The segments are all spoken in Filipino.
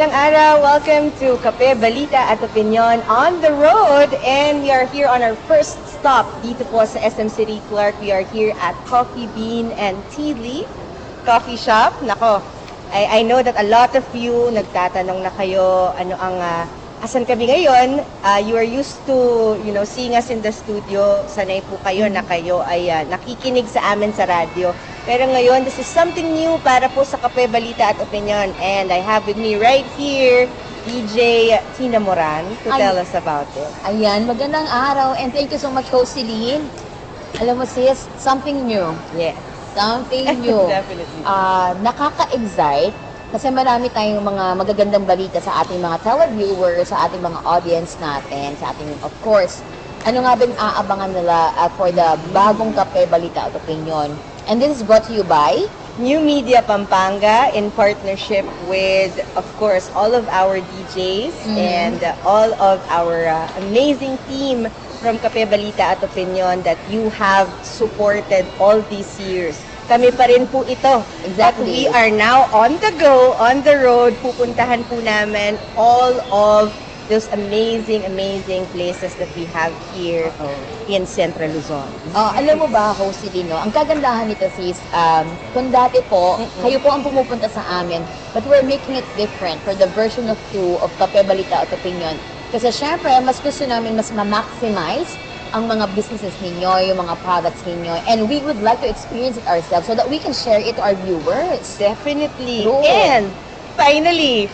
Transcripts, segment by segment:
Magandang araw. Welcome to Kape Balita at Opinion on the road. And we are here on our first stop dito po sa SM City Clark. We are here at Coffee Bean and Tea Leaf Coffee Shop. Nako, I, I know that a lot of you nagtatanong na kayo ano ang ah, asan kami ngayon. Ah, you are used to, you know, seeing us in the studio. Sanay po kayo na kayo ay ah, nakikinig sa amin sa radyo. Pero ngayon, this is something new para po sa Kape Balita at Opinion. And I have with me right here, DJ Tina Moran to Ay. tell us about it. Ayan, magandang araw and thank you so much, Host Celine. Alam mo sis, something new. Yes. Something new. Definitely. Ah, nakaka-excite kasi marami tayong mga magagandang balita sa ating mga televiewers, sa ating mga audience natin, sa ating, of course, ano nga ba yung aabangan nila ah, for the bagong kape, balita at opinion. And this is brought to you by New Media Pampanga in partnership with, of course, all of our DJs Mhm. and uh, all of our uh, amazing team from Kape Balita at Opinion that you have supported all these years. Kami pa rin po ito. But we Exactly. are now on the go, on the road. Pupuntahan po namin all of those amazing, amazing places that we have here in Central Luzon. Ah, alam mo ba, Host Lino, ang kagandahan nito sis, um, kung dati po, Mm-mm. kayo po ang pumupunta sa amin, but we're making it different for the version of two of Kape Balita at Opinion. Kasi syempre, mas gusto namin mas ma-maximize ang mga businesses ninyo, yung mga products ninyo, and we would like to experience it ourselves so that we can share it to our viewers. Definitely. True. And finally,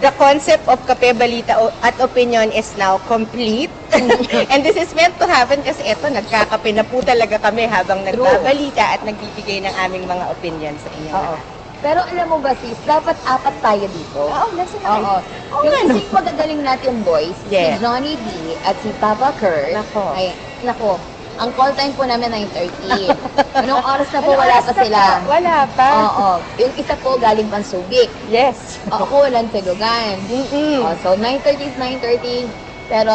the concept of Kape Balita at Opinion is now complete. And this is meant to happen kasi eto, nagkakape na po talaga kami habang nagbabalita at nagbibigay ng aming mga opinion sa inyo. Oo. Pero alam mo ba sis, dapat apat tayo dito. Oo, nasa Oo. Oo yung no? isang magagaling natin boys, Yes. si Johnny D at si Papa Kurt. Nako. Ay, nako. Ang call time po namin 9.30. Anong oras na po Ano wala oras pa na sila? po? Wala pa. Oo. Yung isa po galing pang Subic. Yes. Ako walang Telugan. Mm-mm. Oh, so 9.30 is 9.30. Pero,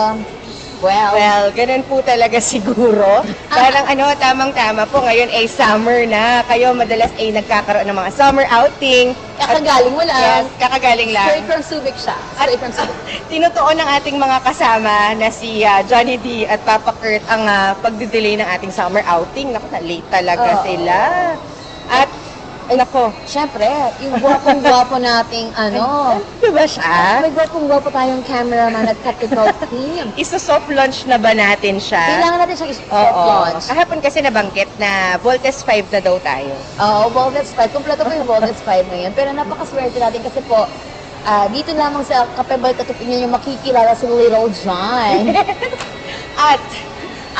well, Well, ganun po talaga siguro. Parang ano, tamang-tama po. Ngayon ay summer na. Kayo madalas ay nagkakaroon ng mga summer outing. kakagaling mo lang. Yes, kakagaling lang. Straight from Subic siya. Straight from Subic. Tinutuon ng ating mga kasama na si ah, Johnny D at Papa Kurt ang uh, pagdidelay ng ating summer outing. Naku, na-late talaga Oo. sila. At, ay, nako, Siyempre, yung gwapong-gwapo nating ano. ano ba siya? May gwapong-gwapo tayong cameraman at technical team. Isa-soft launch na ba natin siya? Kailangan natin siyang Oo. i-soft launch. Kahapon kasi nabanggit na Voltes 5 na daw tayo. Oo, Voltes 5. Kompleto po yung Voltes 5 ngayon. Pero napakaswerte natin kasi po, ah, dito lamang sa Kapebal Katupinyan yung makikilala si Little John. At,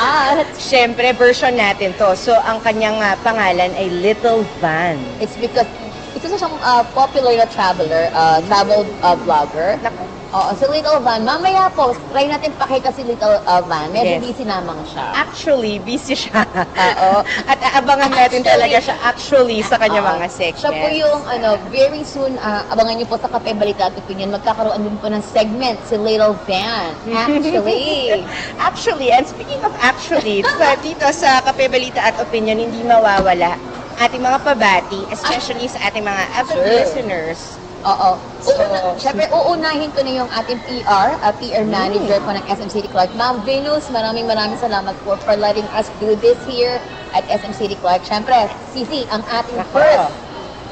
At syempre, version natin to. So, ang kanyang ah, pangalan ay Little Van. it's because ito sa siyang ah, popular na traveler, ah, travel ah, vlogger. Naku, Oo, si Little Van. Mamaya po, try natin pakita si Little ah, Van. Medyo Yes. busy namang siya. Actually, busy siya. Oo. At aabangan natin talaga siya actually sa kanyang Oo. mga segments. Siya po yung, ano, very soon, ah, abangan niyo po sa Kape Balita at Opinion, magkakaroon din po ng segment si Little Van. Actually. Actually, and speaking of actually, sa, dito sa Kape Balita at Opinion, hindi mawawala ating mga pabati, especially sa ating mga avid Sure. listeners. Oo. So, Uuna, Siyempre, uunahin ko na yung ating PR, uh, PR manager po ng SM City Clark. Ma'am Venus, maraming maraming salamat po for letting us do this here at SM City Clark. Siyempre, Sisi, ang ating Nako. first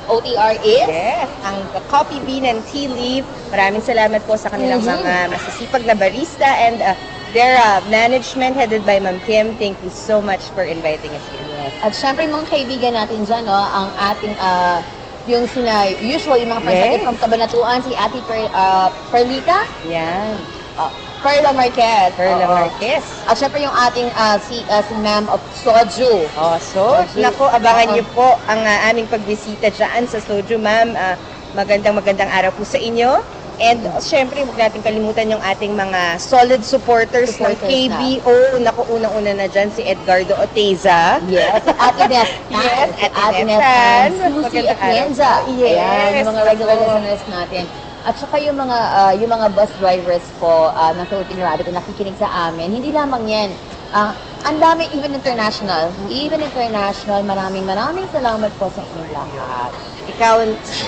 OTR is... Yes, ang Coffee Bean and Tea Leaf. Maraming salamat po sa kanilang Mhm. mga masisipag na barista and uh, their uh, management headed by Ma'am Kim. Thank you so much for inviting us here. At syempre, mga kaibigan natin dyan, no, ang ating, ah, yung sina, usual, yung mga friends Yes. natin from Cabanatuan, si Ate per, ah, Perlita, Yan. ah, Perla Marquez. Perla Oo. Marquez. At syempre yung ating ah, si, ah, si Ma'am of Soju. Oh, so, Soju. nako, abangan Oo. niyo po ang uh, aming pagbisita dyan sa Soju, ma'am. Ah, magandang magandang araw po sa inyo. And syempre, huwag natin kalimutan yung ating mga solid supporters, ng Supporters na. KBO. Naku, unang-una na dyan si Edgardo Oteza. Yes, Ate Ness. Yes, Ate. Tan. Susie Atienza. Yes. Ayan, yung mga regular listeners natin. At saka yung mga ah, yung mga bus drivers po uh, ng Philippine Rabbit na nakikinig sa amin, hindi lamang yan. Ah, ang dami, even international. Even international, maraming maraming salamat po sa inyong lahat. Ikaw,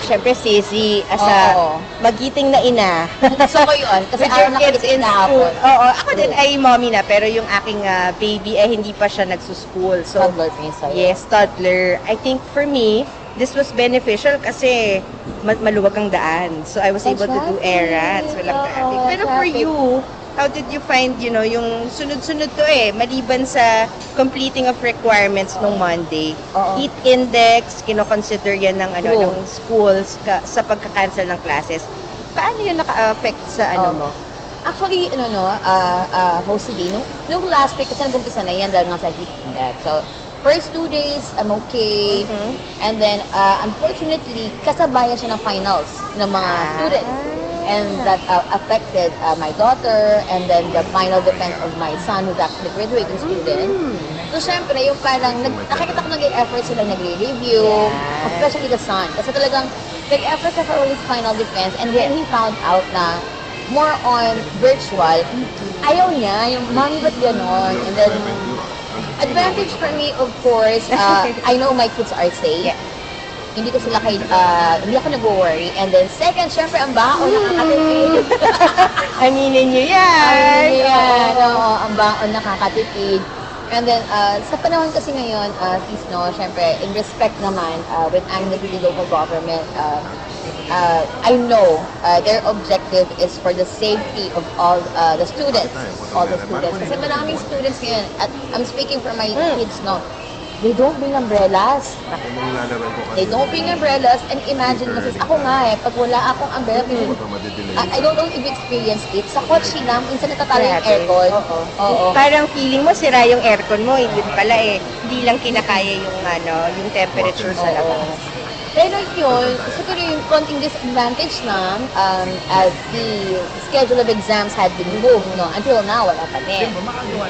syempre, Sisi, as a Oo. magiting na ina. Gusto ko yun. Kasi With ayaw your kids in na school. Oo, ako din ay mommy na, pero yung aking ah, baby ay hindi pa siya nagsuschool. So, Toddler pa yun sa'yo. yes, toddler. I think for me, this was beneficial kasi ma- maluwag ang daan. So, I was able to do errands, walang Oo, traffic. Pero for traffic. you, how did you find, you know, yung sunod-sunod to eh, maliban sa completing of requirements nung Monday, Oo. heat index, kino-consider yan ng, ano, True. ng schools ka, sa pagka-cancel ng classes. Paano yun naka-affect sa ano Oo. mo? Actually, ano no, ah ah Jose nung, nung last week, kasi nag-umpisa na yan dahil nga sa heat index. So, first two days, I'm okay. Mhm. And then, uh, unfortunately, kasabayan siya ng finals ng mga Ah. students. And that uh, affected uh, my daughter and then the final defense of my son who's actually a graduating student. Hmm. So, syempre, yung parang, nag, nakikita ko nag-effort sila nagre-review, Yeah. especially the son. Kasi talagang, nag-effort siya for his final defense and when he found out na more on virtual, ayaw niya, yung, mami, ba't ganon? And then, advantage for me, of course, uh, I know my kids are safe. Yeah. Hindi ko sila kay, uh, hindi ako nag-worry. And then, second, syempre, ang baon, nakakatipid. Aminin nyo yan! Ay, yan. Oo. Oo, ang baon nakakatipid. And then, uh, sa panahon kasi ngayon, uh, sis, no, syempre, in respect naman, uh, with I'm the local government, uh, uh, I know uh, their objective is for the safety of all uh, the students. All the students. Kasi maraming students ngayon, at I'm speaking for my Mm. kids, no, they don't bring umbrellas. They don't bring umbrellas. And imagine, kasi ako nga eh, pag wala akong umbrella, Mm. I, I don't know if you experienced it. Sa kotse lang, minsan natatalo yung Grabe. aircon. Oo. Oo. Parang feeling mo sira yung aircon mo, hindi pala eh. Hindi lang kinakaya yung ano, yung temperature sa labas. Pero yun, siguro yung konting disadvantage lang um, as the schedule of exams had been moved, no? Until now, wala pa din.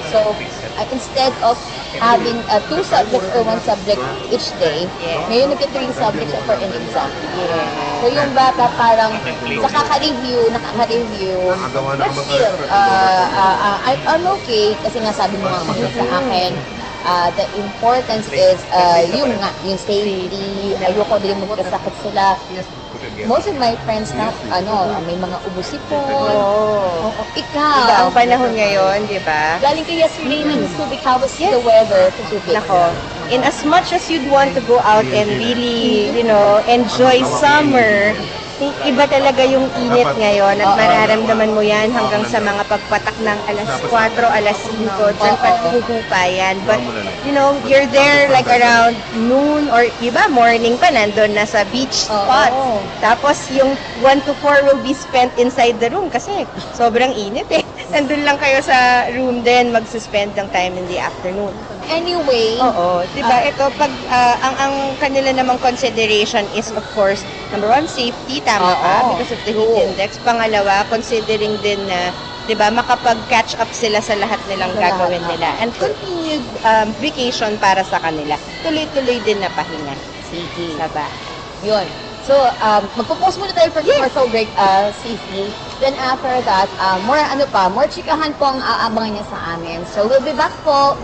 So, uh, instead of having uh, two subjects or one subject each day, Yeah. ngayon nagka three subjects for an exam. Yeah. So, yung bata parang sa kaka-review, nakaka-review, but still, uh, uh, uh, I'm okay kasi nga sabi mo nga sa akin, uh, the importance is uh, yung nga, yung safety, ayoko din magkasakit sila. Most of my friends na, ano, may mga ubusipon. Oo. Iba ikaw. ang panahon ngayon, di ba? Galing ka yesterday ng Subic. How was the weather sa Subic? Nako, in as much as you'd want to go out and really, you know, enjoy summer, iba talaga yung init ngayon at mararamdaman mo yan hanggang sa mga pagpatak ng alas 4, alas 5, dyan pa Oo. huhupa yan. But, you know, you're there like around noon or iba, morning pa, nandun na sa beach spot. Tapos yung 1 to 4 will be spent inside the room kasi sobrang init eh. Nandun lang kayo sa room din, mag-suspend ng time in the afternoon. Anyway, Oo, 'di ba? Ito pag ah, ang ang kanila namang consideration is of course number one safety tama ka Oo, because of the true. heat index. Pangalawa, considering din na 'di ba makapag-catch up sila sa lahat nilang Sa lahat, gagawin oo. nila and continued um, vacation para sa kanila. Tuloy-tuloy din na pahinga. sige. Diba? Yun. So, um, magpo-pause muna tayo for commercial break, uh, CC. Then after that, uh, more ano pa, more chikahan po ang aabangan niya sa amin. So, we'll be back po.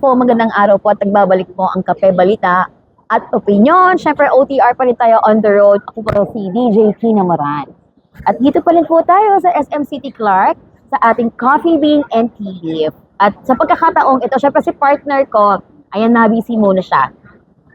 Po, magandang araw po at nagbabalik po ang Kape Balita at Opinion. Siyempre, OTR pa rin tayo on the road. Ako po si DJ Kina Moran. At dito pa rin po tayo sa SM City Clark sa ating Coffee Bean and Tea Leaf. At sa pagkakataong ito, syempre si partner ko, ayan na, busy muna siya.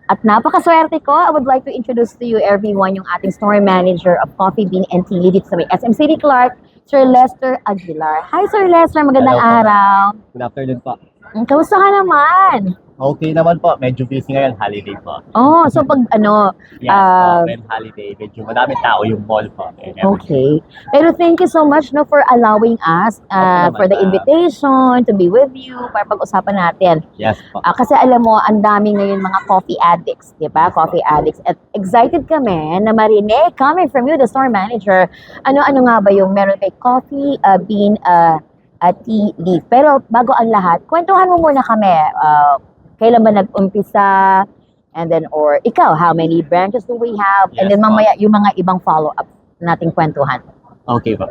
At napakaswerte ko, I would like to introduce to you everyone yung ating store manager of Coffee Bean and Tea dito sa may SM City Clark, Sir Lester Aguilar. Hi, Sir Lester. Magandang Hello po. araw. Good afternoon po. Kamusta ka naman? Okay naman po. Medyo busy ngayon. Holiday po. Oh, so pag ano, Yes Ah. po. When holiday, medyo madaming tao yung mall po. And everything. okay. Pero thank you so much no for allowing us uh, naman, for the ah. invitation to be with you para pag-usapan natin. Yes po. Ah, kasi alam mo, ang dami ngayon mga coffee addicts, di ba? Coffee addicts. At excited kami na marinig coming from you, the store manager, ano-ano nga ba yung meron kay coffee, uh, bean, uh, tea, leaf. Pero bago ang lahat, kwentuhan mo muna kami. Uh, kailan ba nag-umpisa? And then, or ikaw, how many branches do we have? And Yes, then po. mamaya, yung mga ibang follow-up nating kwentuhan. Okay po.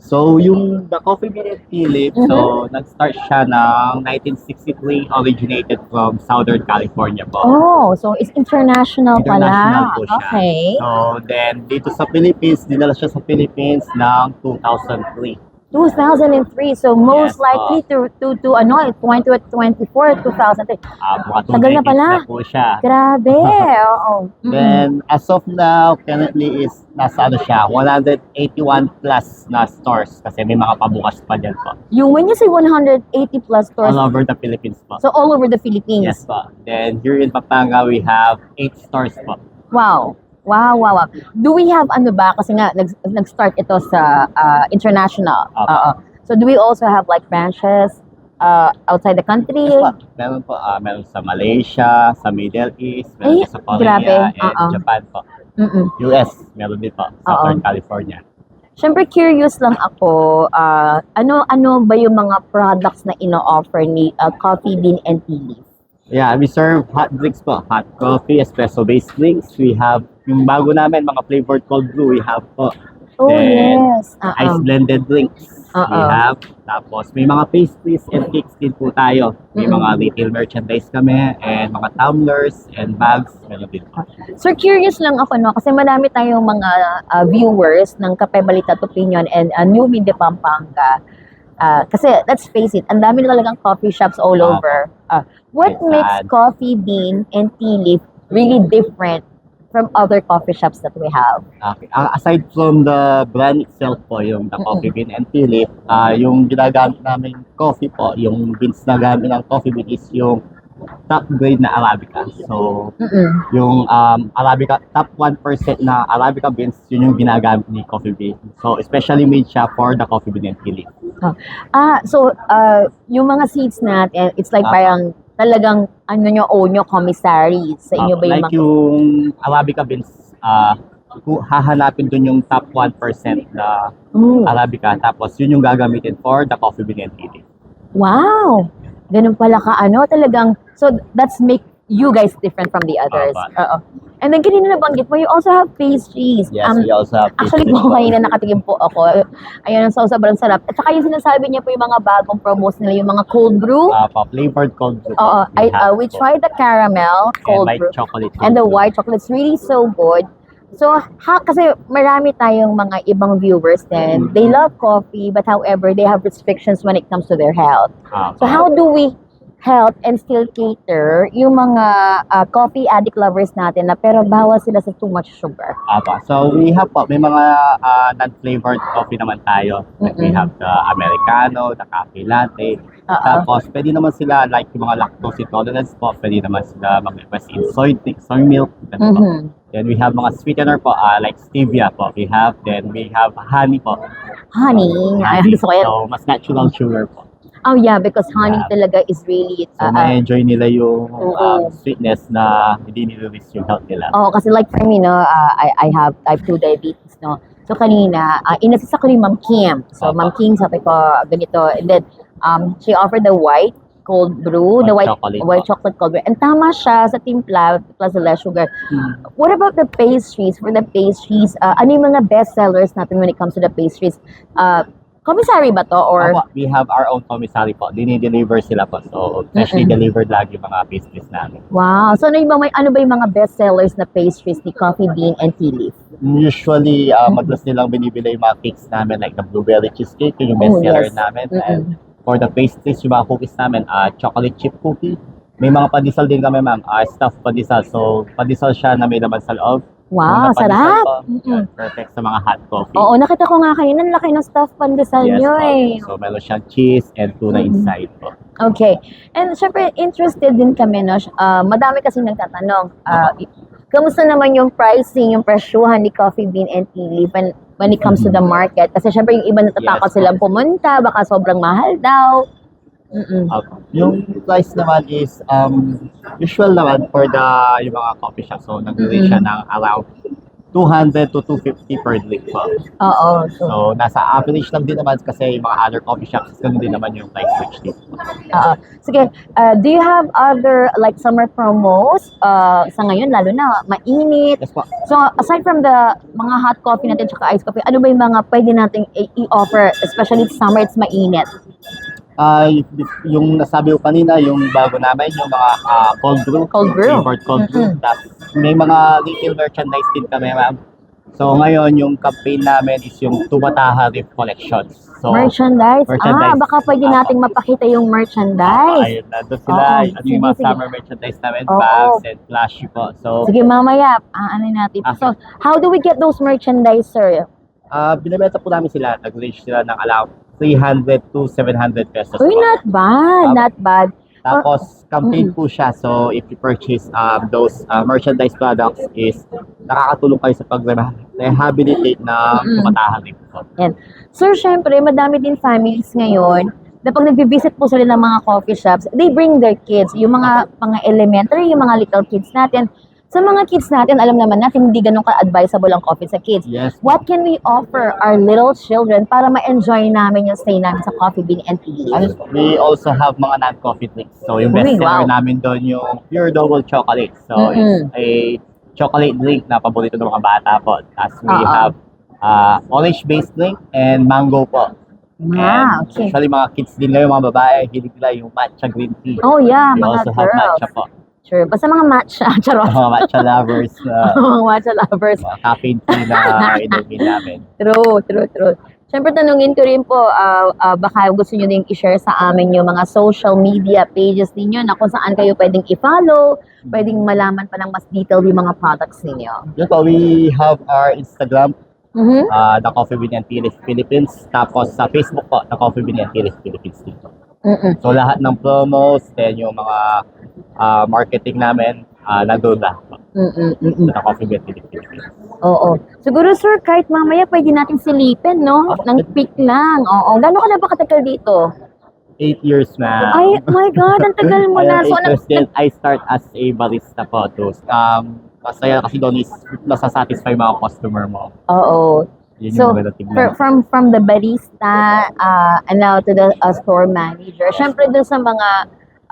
So, yung The Coffee Bean and Tea Leaf, Mm-hmm. so, nag-start siya ng 1963, originated from Southern California po. Oh, so it's international, International pala. po siya. Okay. So, then, dito sa Philippines, dinala siya sa Philippines ng 2003. 2003. So most Yes, likely to to to ano, 2024, 2003. Ah, Tagal na pala. na po siya. Grabe. Oo. Then, as of now, currently is nasa ano siya, 181 plus na stores kasi may mga pabukas pa dyan po. Yung when you say 180 plus stores, All over the Philippines po. so all over the Philippines. Yes po. Then, here in Pampanga, we have 8 stores po. Wow. Wow, wow, wow. Do we have ano ba kasi nga nag, nag-start ito sa uh, international. Opo. Oo. So do we also have like branches uh, outside the country? Yes. Meron po, ah, meron sa Malaysia, sa Middle East, meron Ay, sa Korea, grabe. and Oo. Japan po. Mm-mm. US, meron din po. Southern California. Siyempre curious lang ako, uh, ano ano ba yung mga products na ino-offer ni uh, Coffee Bean and Tea Leaf? Yeah, we serve hot drinks po. Hot coffee, espresso-based drinks. We have yung bago namin, mga flavored cold brew. We have po Oh, Then, yes. ice Uh-uh. blended drinks. We Oo. have. Tapos, may mga pastries and cakes din po tayo. May mga retail merchandise kami and mga tumblers and bags. Meron din po. Sir, curious lang ako, no? Kasi marami tayong mga uh, viewers ng Kape Balita at Opinion and uh, New Media Pampanga. Uh, kasi, let's face it, ang dami na talagang coffee shops all Ah. over. Uh, what makes. Coffee Bean and Tea Leaf really different from other coffee shops that we have? Okay. Ah, aside from the brand itself po, yung the Coffee Bean and Tea Leaf, ah, yung ginagamit namin coffee po, yung beans na gamit ng Coffee Bean is yung top grade na Arabica. So, Mm-mm. yung um, Arabica, top 1% na Arabica beans, yun yung ginagamit ni Coffee Bean. So, especially made siya for the Coffee Bean and Leaf. Ah, so, uh, yung mga seeds natin, it's like Ah. parang talagang ano nyo, own nyo, commissary. Sa inyo Ah, ba yung like mga... yung Arabica beans, ah, ku- hahanapin dun yung top 1% na Mm. Arabica. Tapos, yun yung gagamitin for the Coffee Bean and Tea. Wow! Ganun pala ka, ano, talagang, so that's make you guys different from the others. Tama. Oo. And then, kanina nabanggit mo, you also have pastries. Yes, Um, we also have Actually, pastries po, po. kanina nakatingin po ako. Ayun, ang sobrang sarap. At saka yung sinasabi niya po yung mga bagong promos nila, yung mga cold brew. Pa, flavored cold brew. Oo, we I, uh, we tried the caramel And cold white brew. chocolate. And the white chocolate, it's really so good. So, ha, kasi marami tayong mga ibang viewers din. They love coffee, but however, they have restrictions when it comes to their health. Ah, So, how do we help and still cater yung mga uh, coffee addict lovers natin na pero bawal sila sa too much sugar? Apa. So we have po, may mga ah, non-flavored coffee naman tayo. Like we have the Americano, the cafe latte. Oo. Tapos pwede naman sila like yung mga lactose intolerance po, pwede naman sila mag-request in soy, soy milk. Mhm. Then we have mga sweetener po, ah, like stevia po. We have, then we have honey po. Honey, ay, Honey. gusto ko yan. So mas natural sugar po. Oh yeah, because honey Yeah. talaga is really, So uh, uh, ma-enjoy nila yung Oo. um, sweetness na hindi nililiss yung health nila. oh, kasi like for me, no, uh, I, I have type 2 diabetes, no. So kanina, uh, inasisa ko ni Ma'am Kim. So Opo. Ma'am Kim, sabi ko, ganito. And then, um, she offered the white cold brew, the white White chocolate white po. chocolate cold brew. And tama siya sa timpla plus the less sugar. Hmm. What about the pastries? For the pastries, uh, ano yung mga best sellers natin when it comes to the pastries? Uh, commissary ba to? Or, Opo, we have our own commissary po. Dini-deliver sila po. So, freshly Mm-mm. delivered lagi yung mga pastries namin. wow. So, ano, yung mga, ano ba yung mga best sellers na pastries ni Coffee Bean and Tea Leaf? Usually, uh, Mm-mm. madalas nilang binibili yung mga cakes namin like the blueberry cheesecake, yun yung Oh, best seller yes. namin. Mm-mm. And for the pastries, yung mga cookies namin, uh, chocolate chip cookie. May mga padisal din kami, ma'am. Uh, stuffed padisal. So, padisal siya na may laman sa loob. Wow, sarap. po, Mm-mm. Perfect sa mga hot coffee. Oo, nakita ko nga kanina, ang laki ng stuffed pandesal Yes nyo po. eh. So, meron siyang cheese and tuna Mm. inside po. Okay. And syempre, interested din kami, no? Ah, madami kasi nagtatanong. ah, i- kamusta naman yung pricing, yung presyuhan ni Coffee Bean and Tea Leaf when, when it comes to the market? Kasi syempre, yung iba natatakot Yes, silang pumunta, baka sobrang mahal daw. Mm-mm. Uh, yung price naman is um, usual naman for the yung mga coffee shop. So, nag-rate siya ng around 200 to 250 per drink po. Oo. So, So, nasa average lang din naman kasi yung mga other coffee shops, ganun din naman yung price range dito. oo. Sige, ah, do you have other like summer promos ah, sa ngayon, lalo na mainit? Yes po. So, aside from the mga hot coffee natin tsaka iced coffee, ano ba yung mga pwede nating i-offer, especially summer, it's mainit? Ay, yung nasabi ko kanina, yung bago namin, yung mga ah, cold brew. Cold brew. Flavored cold brew. Mhm. Tapos, may mga retail merchandise din kami, ma'am. So, ngayon, yung campaign namin is yung Tumataha Reef Collections. So, merchandise? merchandise. Ah, baka pwede Ah, nating mapakita yung merchandise. Ayun, nandun sila. Oo, ano yung mga sige, sige. summer merchandise namin, Oo. bags and flashy po. So, Sige, mamaya, ah, ano natin. Okay. So, how do we get those merchandise, sir? ah binibenta po namin sila. Nag-range sila ng around 300 to 700 pesos Uy, po. not bad, Um, not bad. Tapos, campaign po siya. So, if you purchase um, those uh, merchandise products is nakakatulong kayo sa pag-rehabilitate na Mm-mm. tumatahan rin po. Sir, syempre, madami din families ngayon na pag nag-visit po sila ng mga coffee shops, they bring their kids. Yung mga mga elementary, yung mga little kids natin. Sa mga kids natin, alam naman natin, hindi ganun ka-advisable ang coffee sa kids. Yes. What can we offer our little children para ma-enjoy namin yung stay namin sa Coffee Bean and Tea? Ano, we also have mga non-coffee drinks. So, yung Uy, best seller wow. namin doon yung pure double chocolate. So, Mm-mm. it's a chocolate drink na paborito ng mga bata po. Tapos we Oo. have uh, orange-based drink and mango po. Ah, And okay. Usually mga kids din ngayon, mga babae, hilig nila yung matcha green tea. Oh yeah, we mga also have girls. matcha po. Sure. Basta mga matcha. Charot. mga matcha lovers, uh, mga matcha lovers. mga caffeine tea na inumin namin. True, true, true. Siyempre, tanungin ko rin po, ah, ah, baka gusto nyo din i-share sa amin yung mga social media pages ninyo na kung saan kayo pwedeng i-follow, pwedeng malaman pa ng mas detailed yung mga products ninyo. Yun po, we have our Instagram, Mhm. uh, The Coffee Bean and Philippines. Tapos sa Facebook po, The Coffee Bean and Philippines dito. Mm-mm. So lahat ng promos, then yung mga uh, marketing namin, uh, nandun lahat po. Mm-mm. Mm-mm. The Coffee Bean Philippines. Oo. Siguro, sir, kahit mamaya pwede natin silipin, no? Okay. Ng pick lang. Oo. Gano'n ka na ba katagal dito? Eight years na. Ay, my God, ang tagal mo na. So, eight years din, I start as a barista po. To, um, masaya kasi doon is nasasatisfy mga customer mo. Oo. Yun So. For, from from the barista uh, and now to the uh, store manager. Syempre dun sa mga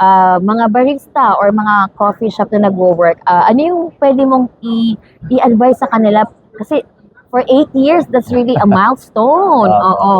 uh, mga barista or mga coffee shop na nagwo-work, uh, ano yung pwede mong i- i-advise sa kanila? Kasi for eight years, that's really a milestone. Oo. Oo.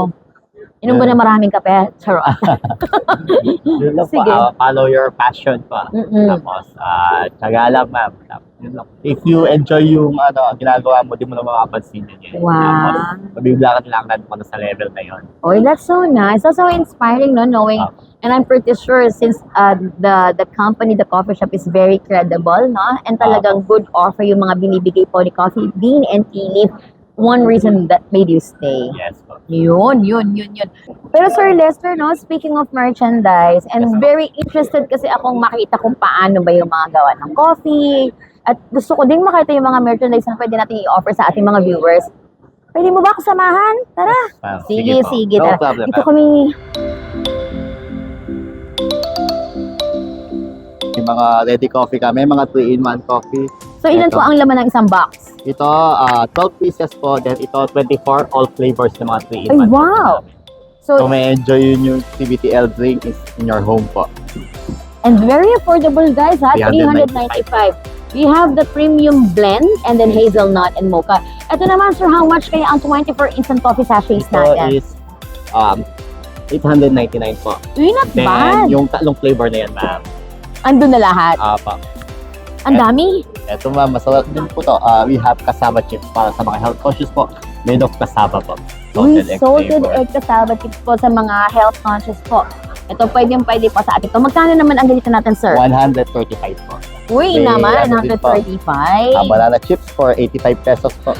Inom ko na maraming kape. Charot. Yun lang po, Sige. ah, follow your passion po. Mm-mm. Tapos, uh, tsaga lang ma'am. Tapos, yun lang. If you enjoy yung ano, ginagawa mo, di mo na makapansin yun. yun. Wow. Tapos, mabibigla ka lang ka na sa level na yun. Oh, that's so nice. That's so inspiring, no? Knowing, Ah. and I'm pretty sure since uh, the the company, the coffee shop is very credible, no? And talagang good offer yung mga binibigay po ni Coffee Bean and Tea Leaf. One reason that made you stay. Yes po. Yun, yun, yun, yun. Pero Sir Lester, no, speaking of merchandise, and Yes, ma'am. very interested kasi akong makita kung paano ba yung mga gawa ng coffee. At gusto ko ding makita yung mga merchandise na pwede natin i-offer sa ating mga viewers. Pwede mo ba ako samahan? Tara! Ma'am, Sige, po. sige. No tara. problem, Ito ma'am. kami. Yung mga ready coffee kami, mga 3-in-1 coffee. So, ilan Ito. po ang laman ng isang box? Ito, ah 12 pieces po. Then ito, 24 all flavors ng mga 3-in-1 Ay, coffee wow! So, So, may enjoy yun yung CBTL drink is in your home po. and very affordable, guys, ha? 395. 395. We have the premium blend and then hazelnut and mocha. Ito naman, sir, how much kaya ang 24 instant coffee sachets Ito natin? is um, 899 po. Uy, not Then, bad. yung tatlong flavor na yan, ma'am. Andun na lahat. Ah, pa. Ang dami. Ito ma'am, masarap din po to. Ah, we have cassava chips para sa mga health conscious po. Made of cassava po. Uy, egg salted flavor. egg cassava chips po sa mga health conscious po. Ito, pwede yung pwede po sa atin. So, magkano naman ang ganito natin, sir? 135 po. Uy, May naman, ano din po. 135. Ah, banana chips for 85 pesos po.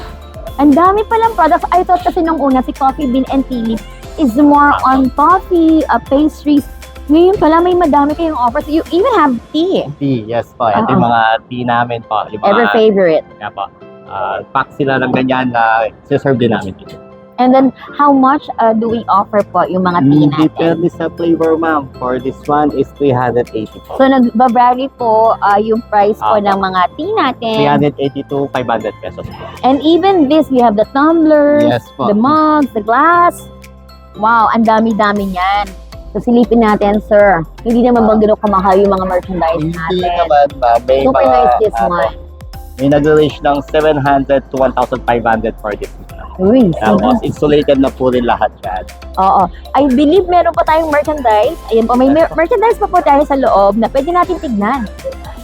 Ang dami palang products. I thought kasi nung una, si Coffee Bean and Tea Leaf is more on coffee, uh, pastries. Ngayon pala, may madami kayong offers. You even have tea. Tea, yes po. Ito yung Oo. mga tea namin po. Yung mga, Ever favorite. Kaya po. Ah, pack sila ng ganyan na siserve din namin dito. And then, how much uh, do we offer po yung mga tea Mm, natin? Depende sa flavor, ma'am. For this one is 380 po. So, nagbabari po uh, yung price po Apo. ng mga tea natin. 380 to 500 pesos po. And even this, we have the tumblers, Yes po. the mugs, the glass. Wow, ang dami-dami niyan. So, silipin natin, sir. Hindi naman Ah. bang ganun kamahal yung mga merchandise Hindi natin? naman, ma'am. May Super mga, nice this ano, one. May nag-range ng 700 to 1,500 for this one. Uy, Tapos, insulated na po rin lahat yan. Oo. I believe meron pa tayong merchandise. Ayan po, may mer- merchandise pa po tayo sa loob na pwede natin tignan.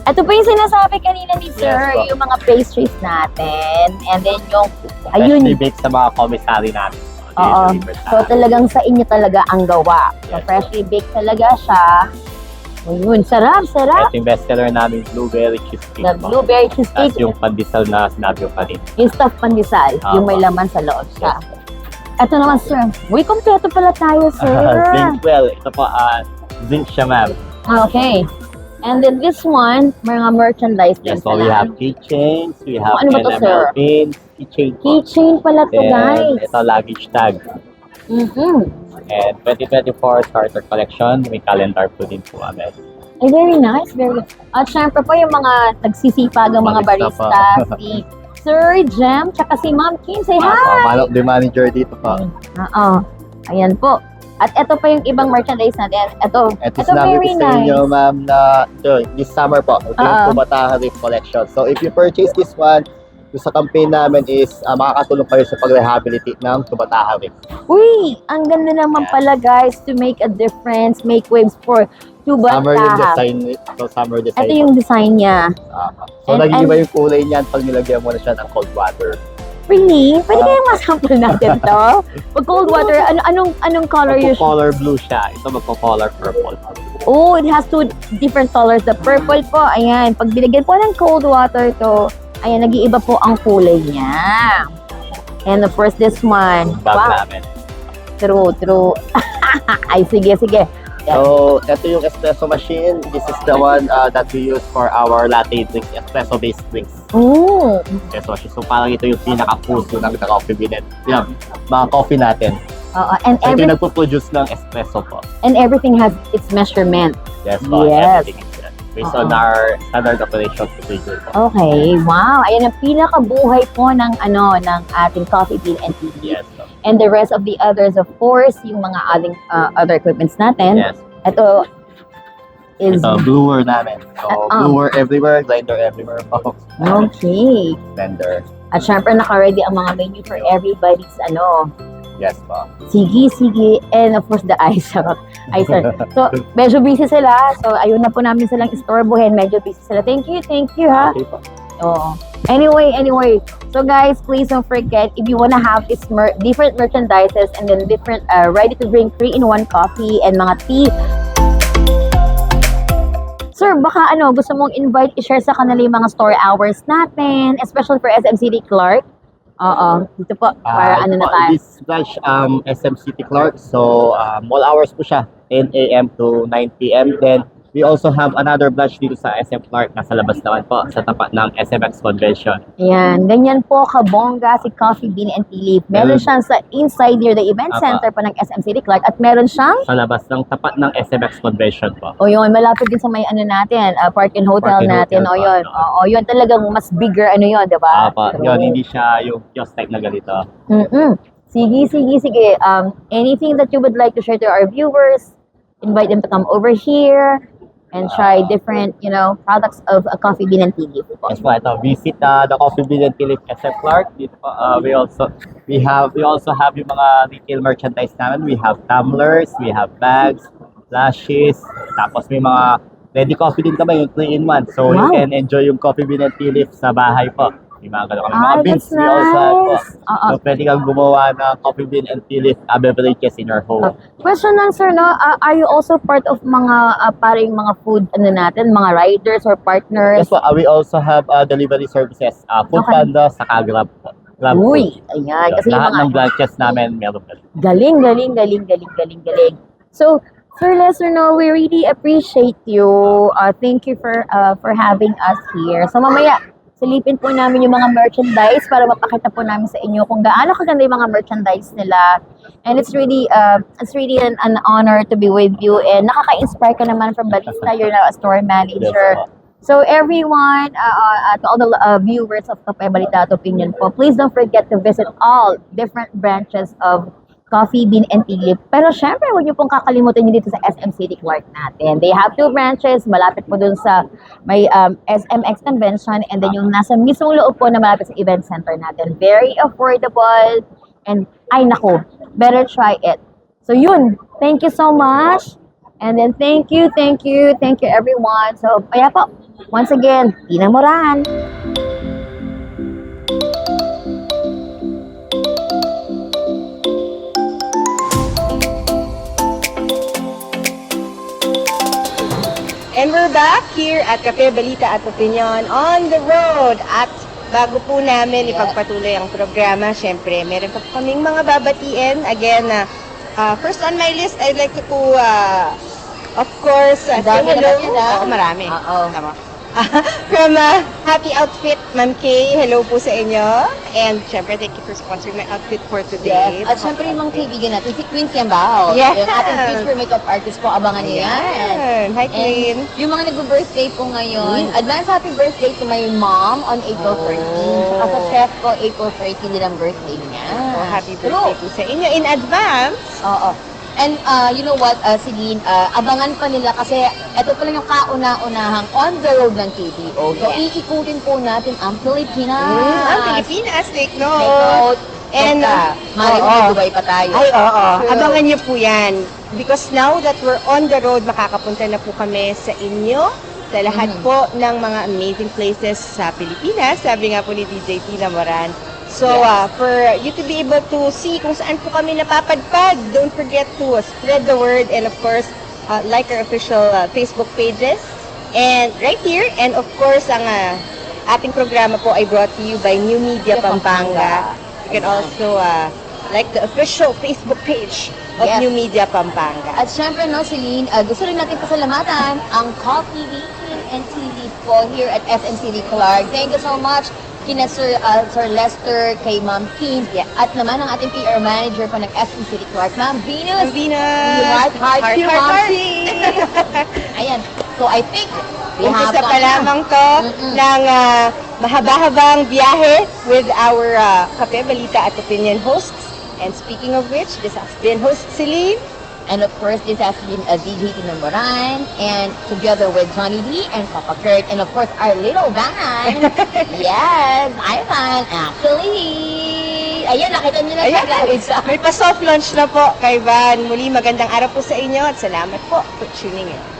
Ito po yung sinasabi kanina ni Sir, Yes po. yung mga pastries natin. And then yung, ayun, Freshly baked sa mga commissary namin. Oo. So talagang sa inyo talaga ang gawa. So Yes. freshly baked talaga siya. Ayun, sarap, sarap. Ito yung bestseller namin, blueberry cheesecake. The po. blueberry Tapos cheesecake, yung pandesal na sinabi ko kanina. yung stuffed pandesal, yung may Tama. laman sa loob siya. Yes. Ito naman, sir. Uy, kompleto pala tayo, sir. zinc well. Ito po, ah, zinc siya, ma'am. Okay. And then this one, mga merchandise din Yes, so we pala. have keychains, we have Ano ba to, NML sir? pins, keychain. Keychain pala to, Then, guys. ito luggage tag. Mhm. And 2024 starter collection, may calendar po din po kami. Ay, very nice, very At syempre po yung mga nagsisipag ang mga Barista barista, si Sir Jem, tsaka si Ma'am Kim. Say hi! Uh, man of the manager dito po. Oo. Ayan po. At ito pa yung ibang merchandise natin. Ito, Ito ito sinabi very ko sa inyo, ma'am, na ito, this summer po, ito yung Oo. Reef Collection. So, if you purchase this one, yung sa campaign namin is uh, makakatulong kayo sa pag-rehabilitate ng Kumataha Reef. Uy, ang ganda naman pala guys to make a difference, make waves for Summer yung design, so summer design. Ito yung design niya. Ah, so, And- nag-iiba and- yung kulay niyan pag nilagyan mo na siya ng cold water. Really? Pwede Ah. kayang masample natin to? Pag cold water, ano, anong, anong color yung... Magpo-color blue siya. Ito magpo-color purple. Oh, it has two different colors. The purple po, ayan. Pag binigyan po ng cold water to, ayan, nag-iiba po ang kulay niya. And of course, this one. Bag Wow, namin. true, true. Ay, sige, sige. So, ito yung espresso machine. This is the one uh, that we use for our latte drinks, espresso-based drinks. Oh, Espresso machine. So, parang ito yung pinaka-puso ng the coffee and, Yan, mga coffee natin. oo. and, So, ito every, yung nagpo-produce ng espresso po. and everything has its measurement. Yes po, Yes. everything. Based on our standard operation procedure po. Okay, wow. Ayan ang pinakabuhay po ng ano ng ating coffee bean and tea leaf. Yes po. And the rest of the others, of course, yung mga ating uh, other equipments natin. Yes. Ito is Ito, brewer namin. So, Ah, ah. brewer everywhere, grinder everywhere po. okay. Blender. At syempre naka-ready ang mga menu for everybody's ano. Yes po. Sige, sige. And of course, the ice. Charot. Ice. So, medyo busy sila. So, ayun na po namin silang istorbohin. Medyo busy sila. Thank you, thank you ha. Okay po. Oo. Anyway, anyway. So guys, please don't forget if you wanna have this mer- different merchandises and then different uh, ready to drink 3-in-1 coffee and mga tea. Sir, baka ano, gusto mong invite, i-share sa kanila yung mga store hours natin, especially for SM City Clark. Oo, dito po, para Ah, ano na tayo. This branch, um, SM City Clark. So, um, all hours po siya. 10 a.m. to 9 p.m. Then, we also have another branch dito sa SM Clark. Nasa labas naman po, sa tapat ng SMX Convention. Ayan, ganyan po kabongga si Coffee Bean and Tea Leaf. Meron siyang sa inside near the event Apa. center po ng SM City Clark at meron siyang Sa labas ng tapat ng SMX Convention po. O yun, malapit din sa may ano natin, uh, Park and Hotel Park and natin. o Hotel pa, yun, no? o yun talagang mas bigger ano yun, di ba? Ah, pa, yun, hindi siya yung kiosk type na ganito. Mm-mm. Sige, sige, sige. Um, anything that you would like to share to our viewers, invite them to come over here and try different, you know, products of a coffee bean and tea leaf. Yes po, ito, visit uh, the Coffee Bean and Tea Leaf SM Clark. Dito uh, we also we have we also have yung mga retail merchandise namin. We have tumblers, we have bags, flashes, tapos may mga ready coffee din kami, yung 3 in 1. So you Wow. can enjoy yung Coffee Bean and Tea Leaf sa bahay po. Mga ganun. Mga Ay, beans, that's we also have po. nice. Oo. So, pwede kang gumawa ng coffee bean and tea leaf uh, beverages in your home. Question lang sir, no? Ah, are you also part of mga ah, paring mga food ano natin, mga riders or partners? Yes po, uh, we also have uh, delivery services. Uh, food Okay. panda, saka grab po. Grab Uy, food. ayan. Kasi yung Lahat mga ng branches namin meron po. galing, galing, galing, galing, galing, galing. So, Sir Lester, no, we really appreciate you. Uh, thank you for uh, for having us here. So, mamaya, silipin po namin yung mga merchandise para mapakita po namin sa inyo kung gaano kaganda yung mga merchandise nila. And it's really uh, it's really an, an honor to be with you. And nakaka-inspire ka naman from Balista. You're now a store manager. So everyone, uh, uh, to all the uh, viewers of Kape Balita at Opinion po, please don't forget to visit all different branches of Coffee Bean and Tea Leaf. Pero syempre, huwag niyo pong kakalimutan yun dito sa SM City Clark natin. They have two branches, malapit po dun sa may um, SMX Convention and then yung nasa mismong loob po na malapit sa event center natin. Very affordable and ay nako, better try it. So yun, thank you so much. And then thank you, thank you, thank you everyone. So, kaya po, once again, Tina Moran. Back here at Cafe Balita at Opinion on the road. At bago po namin ipagpatuloy ang programa, syempre, meron pa po kaming mga babatiin. Again, na uh, first on my list, I'd like to po, uh, of course, uh, say hello. ah. Oo, marami. Oo. Tama. From uh, Happy Outfit, Ma'am Kay, hello po sa inyo. And syempre, thank you for sponsoring my outfit for today. Yes. At syempre yung mga kaibigan natin, si Queen Kiambao. Yes. Yung ating future makeup artist po, abangan niyo yan. Hi, Queen. And yung mga nag-birthday po ngayon, advance happy birthday to my mom on April 13. Oh. Saka sa chef ko, April 13 din ang birthday niya. Oh, happy True. birthday po sa inyo in advance. Oo. And uh, you know what, uh, Celine, uh, abangan pa nila kasi ito pa lang yung kauna-unahang on the road ng KBO. So, Yes. iikutin po natin ang Pilipinas. Mm, ang Pilipinas, take Take note. note. And, uh, Mari oo. Dubai pa tayo. Ay, oo. True. Abangan niyo po yan. Because now that we're on the road, makakapunta na po kami sa inyo, sa lahat Mhm. po ng mga amazing places sa Pilipinas. Sabi nga po ni DJ Tina Moran. So, Yes. uh, for you to be able to see kung saan po kami napapadpad, don't forget to uh, spread the word and of course, uh, like our official uh, Facebook pages. And right here, and of course, ang uh, ating programa po ay brought to you by New Media Pampanga. You can also uh, like the official Facebook page of Yes. New Media Pampanga. At syempre, no, Celine, uh, gusto rin natin pasalamatan ang Coffee Bean and TV po here at SMCD Clark. Thank you so much kina Sir, uh, Sir Lester, kay Ma'am Kim, at naman ang ating PR manager po ng SMCD Clark, Ma'am Venus. Venus! Heart, heart, heart, heart, heart. Ayan. So, I think we have Umpisa pa lamang to Mm-mm. ng uh, mahaba-habang biyahe with our uh, Kape Balita at Opinion hosts. And speaking of which, this has been host Celine. And of course, this has been a DJ Tina Moran, and together with Johnny D and Papa Kurt, and of course, our little band. yes, Ivan, actually. Ayan, nakita niyo na siya Ayan, guys. may pa-soft launch na po kay Van. Muli magandang araw po sa inyo at salamat po for tuning in.